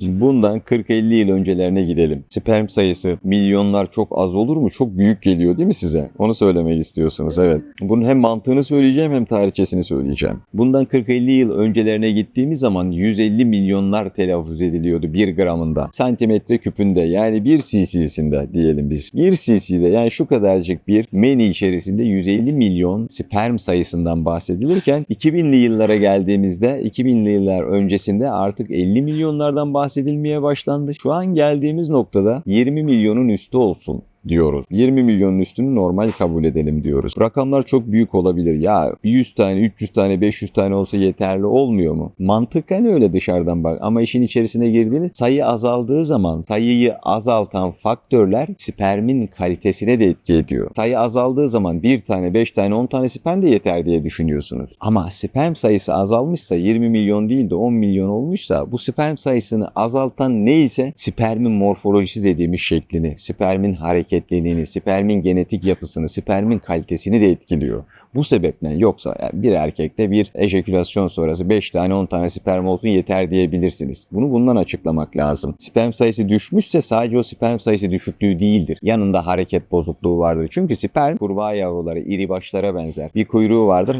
Bundan 40-50 yıl öncelerine gidelim. Sperm sayısı milyonlar çok az olur mu? Çok büyük geliyor değil mi size? Onu söylemek istiyorsunuz evet. Bunun hem mantığını söyleyeceğim hem tarihçesini söyleyeceğim. Bundan 40-50 yıl öncelerine gittiğimiz zaman 150 milyonlar telaffuz ediliyordu 1 gramında. Santimetre küpünde yani 1 cc'sinde diyelim biz. 1 cc'de yani şu kadarcık bir meni içerisinde 150 milyon sperm sayısından bahsedilirken 2000'li yıllara geldiğimizde 2000'li yıllar öncesinde artık 50 milyonlardan bahsedilmeye başlandı. Şu an geldiğimiz noktada 20 milyonun üstü olsun diyoruz. 20 milyonun üstünü normal kabul edelim diyoruz. Rakamlar çok büyük olabilir. Ya 100 tane, 300 tane, 500 tane olsa yeterli olmuyor mu? Mantıken öyle dışarıdan bak ama işin içerisine girdiğiniz sayı azaldığı zaman sayıyı azaltan faktörler spermin kalitesine de etki ediyor. Sayı azaldığı zaman 1 tane, 5 tane, 10 tane sperm de yeter diye düşünüyorsunuz. Ama sperm sayısı azalmışsa 20 milyon değil de 10 milyon olmuşsa bu sperm sayısını azaltan neyse spermin morfolojisi dediğimiz şeklini, spermin hareketliliğini, spermin genetik yapısını, spermin kalitesini de etkiliyor. Bu sebeple yoksa bir erkekte bir ejekülasyon sonrası 5 tane 10 tane sperm olsun yeter diyebilirsiniz. Bunu bundan açıklamak lazım. Sperm sayısı düşmüşse sadece o sperm sayısı düşüklüğü değildir. Yanında hareket bozukluğu vardır. Çünkü sperm kurbağa yavruları iri başlara benzer. Bir kuyruğu vardır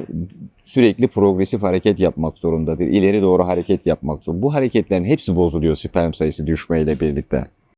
sürekli progresif hareket yapmak zorundadır. İleri doğru hareket yapmak zorunda. Bu hareketlerin hepsi bozuluyor sperm sayısı düşmeyle birlikte.